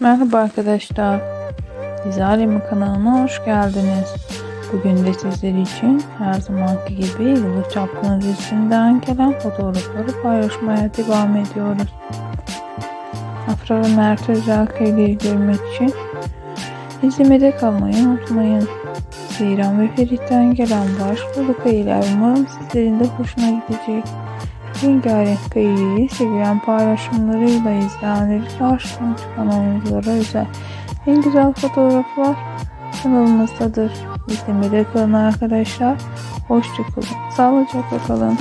Merhaba arkadaşlar. Dizi Alemi kanalına hoş geldiniz. Bugün de sizler için her zamanki gibi Yıldız Çapkını dizisinden gelen fotoğrafları paylaşmaya devam ediyoruz. Afra ve Mert Özelkaya'yı görmek için izlemede kalmayı unutmayın. Zeyran ve Ferit'ten gelen başvuru kayılar umarım sizlerin de hoşuna gidecek. Rengarenk kayıyı sevilen paylaşımlarıyla izleyenleri karşına çıkan oyunculara özel en güzel fotoğraflar kanalımızdadır. İzlemede kalın arkadaşlar. Hoşçakalın. Sağlıcakla kalın.